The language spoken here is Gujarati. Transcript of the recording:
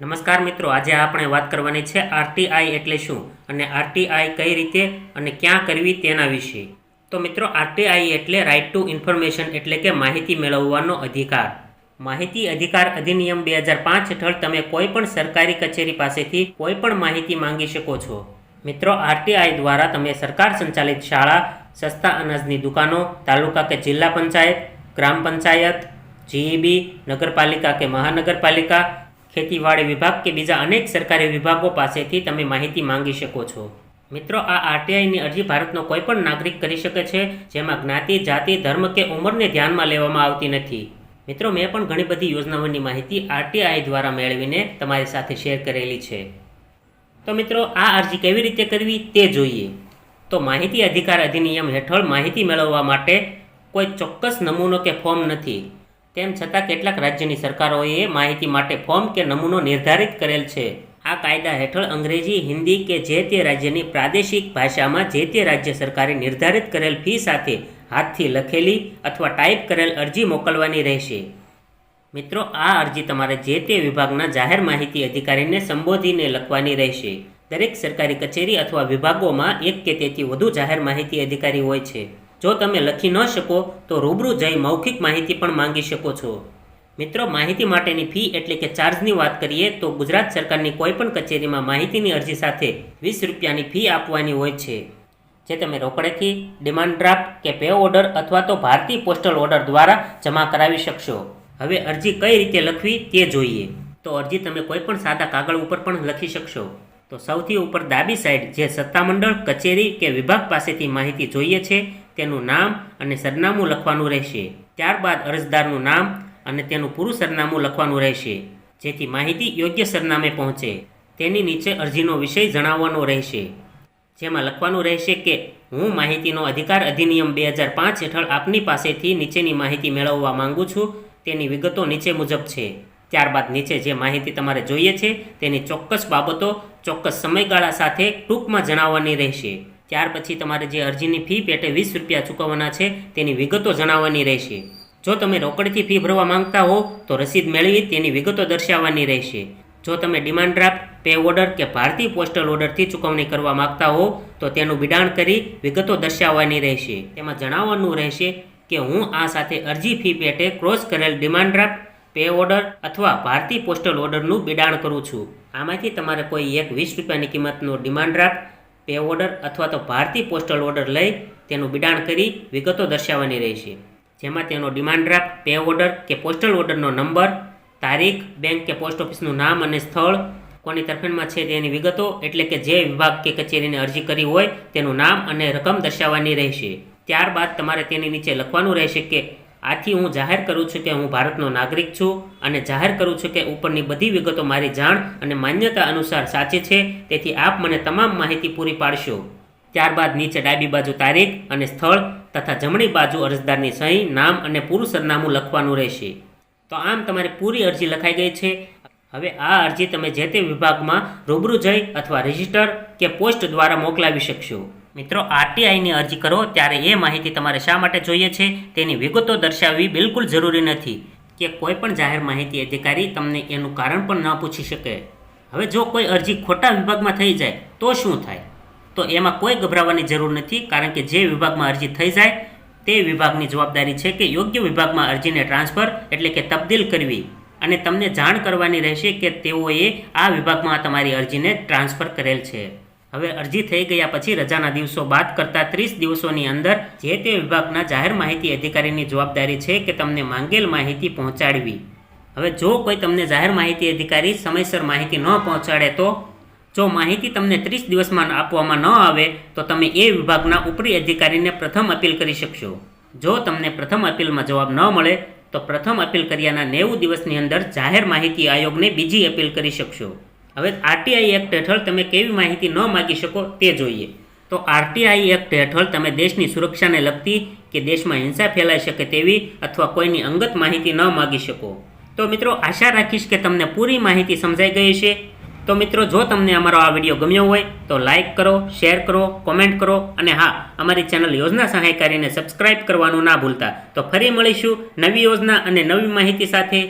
નમસ્કાર મિત્રો, આજે આપણે વાત કરવાની છે આરટીઆઈ એટલે શું અને આરટીઆઈ કઈ રીતે અને ક્યાં કરવી તેના વિશે. તો મિત્રો, આરટીઆઈ એટલે રાઇટ ટુ ઇન્ફોર્મેશન એટલે કે માહિતી મેળવવાનો અધિકાર. માહિતી અધિકાર અધિનિયમ બે હજાર પાંચ હેઠળ તમે કોઈ પણ સરકારી કચેરી પાસેથી કોઈ પણ માહિતી માંગી શકો છો. મિત્રો, આરટીઆઈ દ્વારા તમે સરકાર સંચાલિત શાળા, સસ્તા અનાજની દુકાનો, તાલુકા કે જિલ્લા પંચાયત, ગ્રામ પંચાયત, જીઈબી, નગરપાલિકા કે મહાનગરપાલિકા ખેતીવાડી વિભાગ કે બીજા અનેક સરકારી વિભાગો પાસેથી તમે માહિતી માંગી શકો છો. મિત્રો, આ આરટીઆઈની અરજી ભારતનો કોઈ પણ નાગરિક કરી શકે છે જેમાં જ્ઞાતિ, જાતિ, ધર્મ કે ઉંમરને ધ્યાનમાં લેવામાં આવતી નથી. મિત્રો, મેં પણ ઘણી બધી યોજનાઓની માહિતી આરટીઆઈ દ્વારા મેળવીને તમારી સાથે શેર કરેલી છે. તો મિત્રો, આ અરજી કેવી રીતે કરવી તે જોઈએ. તો માહિતી અધિકાર અધિનિયમ હેઠળ માહિતી મેળવવા માટે કોઈ ચોક્કસ નમૂનો કે ફોર્મ નથી. તેમ છતાં કેટલાક રાજ્યની સરકારોએ માહિતી માટે ફોર્મ કે નમૂનો નિર્ધારિત કરેલ છે. આ કાયદા હેઠળ અંગ્રેજી, હિન્દી કે જે તે રાજ્યની પ્રાદેશિક ભાષામાં જે તે રાજ્ય સરકારે નિર્ધારિત કરેલ ફી સાથે હાથથી લખેલી અથવા ટાઈપ કરેલ અરજી મોકલવાની રહેશે. મિત્રો, આ અરજી તમારે જે તે વિભાગના જાહેર માહિતી અધિકારીને સંબોધીને લખવાની રહેશે. દરેક સરકારી કચેરી અથવા વિભાગોમાં એક કે તેથી વધુ જાહેર માહિતી અધિકારી હોય છે. જો તમે લખી ન શકો, તો રૂબરૂ જઈ મૌખિક માહિતી પણ માંગી શકો છો. મિત્રો, માહિતી માટેની ફી એટલે કે ચાર્જની વાત કરીએ, તો ગુજરાત સરકારની કોઈ પણ કચેરીમાં માહિતીની અરજી સાથે વીસ રૂપિયાની ફી આપવાની હોય છે. જે તમે રોકડેથી ડિમાન્ડ ડ્રાફ્ટ કે પે ઓર્ડર અથવા તો ભારતીય પોસ્ટલ ઓર્ડર દ્વારા જમા કરાવી શકશો. હવે અરજી કઈ રીતે લખવી તે જોઈએ. તો અરજી તમે કોઈ પણ સાદા કાગળ ઉપર પણ લખી શકશો. તો સૌથી ઉપર ડાબી સાઈડ જે સત્તામંડળ, કચેરી કે વિભાગ પાસેથી માહિતી જોઈએ છે તેનું નામ અને સરનામું લખવાનું રહેશે. ત્યારબાદ અરજદારનું નામ અને તેનું પૂરું સરનામું લખવાનું રહેશે. જેથી માહિતી યોગ્ય સરનામે પહોંચે. તેની નીચે અરજીનો વિષય જણાવવાનો રહેશે. જેમાં લખવાનું રહેશે કે, હું માહિતીનો અધિકાર અધિનિયમ બે હજાર પાંચ હેઠળ આપની પાસેથી નીચેની માહિતી મેળવવા માંગુ છું. તેની વિગતો નીચે મુજબ છે. ત્યારબાદ નીચે જે માહિતી તમારે જોઈએ છે, તેની ચોક્કસ બાબતો ચોક્કસ સમયગાળા સાથે ટૂંકમાં જણાવવાની રહેશે. ત્યાર પછી તમારે જે અરજીની ફી પેટે વીસ રૂપિયા ચૂકવવાના છે, તેની વિગતો જણાવવાની રહેશે. જો તમે રોકડથી ફી ભરવા માંગતા હો, તો રસીદ મેળવી તેની વિગતો દર્શાવવાની રહેશે. જો તમે ડિમાન્ડ ડ્રાફ્ટ, પે ઓર્ડર કે ભારતીય પોસ્ટલ ઓર્ડરથી ચૂકવણી કરવા માંગતા હો, તો તેનું બિડાણ કરી વિગતો દર્શાવવાની રહેશે. તેમાં જણાવવાનું રહેશે કે હું આ સાથે અરજી ફી પેટે ક્રોસ કરેલ ડિમાન્ડ ડ્રાફ્ટ, પે ઓર્ડર અથવા ભારતીય પોસ્ટલ ઓર્ડરનું બિડાણ કરું છું. આમાંથી તમારે કોઈ એક વીસ રૂપિયાની કિંમતનો ડિમાન્ડ ડ્રાફ્ટ પે ઓર્ડર અથવા તો ભારતીય પોસ્ટલ ઓર્ડર લઈ તેનું બિડાણ કરી વિગતો દર્શાવવાની રહેશે. જેમાં તેનો ડિમાન્ડ ડ્રાફ્ટ પે ઓર્ડર કે પોસ્ટલ ઓર્ડરનો નંબર, તારીખ, બેંક કે પોસ્ટ ઓફિસનું નામ અને સ્થળ, કોની તરફેણમાં છે તેની વિગતો, એટલે કે જે વિભાગ કે કચેરીને અરજી કરી હોય તેનું નામ અને રકમ દર્શાવવાની રહેશે. ત્યારબાદ તમારે તેની નીચે લખવાનું રહેશે કે આથી હું જાહેર કરું છું કે હું ભારતનો નાગરિક છું અને જાહેર કરું છું કે ઉપરની બધી વિગતો મારી જાણ અને માન્યતા અનુસાર સાચી છે, તેથી આપ મને તમામ માહિતી પૂરી પાડશો. ત્યારબાદ નીચે ડાબી બાજુ તારીખ અને સ્થળ તથા જમણી બાજુ અરજદારની સહી, નામ અને પૂરું સરનામું લખવાનું રહેશે. તો આમ તમારી પૂરી અરજી લખાઈ ગઈ છે. હવે આ અરજી તમે જે તે વિભાગમાં રૂબરૂ જઈ અથવા રજિસ્ટર કે પોસ્ટ દ્વારા મોકલાવી શકશો. મિત્રો આરટીઆઈની અરજી કરો ત્યારે એ માહિતી તમારે શા માટે જોઈએ છે તેની વિગતો દર્શાવવી બિલકુલ જરૂરી નથી કે કોઈ પણ જાહેર માહિતી અધિકારી તમને એનું કારણ પણ ન પૂછી શકે. હવે જો કોઈ અરજી ખોટા વિભાગમાં થઈ જાય, તો શું થાય? તો એમાં કોઈ ગભરાવાની જરૂર નથી, કારણ કે જે વિભાગમાં અરજી થઈ જાય, તે વિભાગની જવાબદારી છે કે યોગ્ય વિભાગમાં અરજીને ટ્રાન્સફર એટલે કે તબદીલ કરવી. અને તમને જાણ કરવાની રહેશે કે તેઓએ આ વિભાગમાં તમારી અરજીને ટ્રાન્સફર કરેલ છે. હવે અરજી થઈ ગયા પછી રજાના દિવસો બાદ કરતા ત્રીસ દિવસોની અંદર જે તે વિભાગના જાહેર માહિતી અધિકારીની જવાબદારી છે કે તમને માંગેલ માહિતી પહોંચાડવી. હવે જો કોઈ તમને જાહેર માહિતી અધિકારી સમયસર માહિતી ન પહોંચાડે તો? જો માહિતી તમને ત્રીસ દિવસમાં આપવામાં ન આવે, તો તમે એ વિભાગના ઉપરી અધિકારીને પ્રથમ અપીલ કરી શકશો. જો તમને પ્રથમ અપીલમાં જવાબ ન મળે, તો પ્રથમ અપીલ કર્યાના નેવું દિવસની અંદર જાહેર માહિતી આયોગને બીજી અપીલ કરી શકશો. હવે આરટીઆઈ એક્ટ હેઠળ તમે કેવી માહિતી ન માગી શકો તે જોઈએ. તો આરટીઆઈ એક્ટ હેઠળ તમે દેશની સુરક્ષાને લગતી કે દેશમાં હિંસા ફેલાઈ શકે તેવી અથવા કોઈની અંગત માહિતી ન માગી શકો. તો મિત્રો, આશા રાખીશ કે તમને પૂરી માહિતી સમજાઈ ગઈ છે તો મિત્રો, જો તમને અમારો આ વીડિયો ગમ્યો હોય, તો લાઇક કરો, શેર કરો, કોમેન્ટ કરો અને હા, અમારી ચેનલ યોજના સહાયકારીને સબસ્ક્રાઇબ કરવાનું ના ભૂલતા. તો ફરી મળીશું નવી યોજના અને નવી માહિતી સાથે.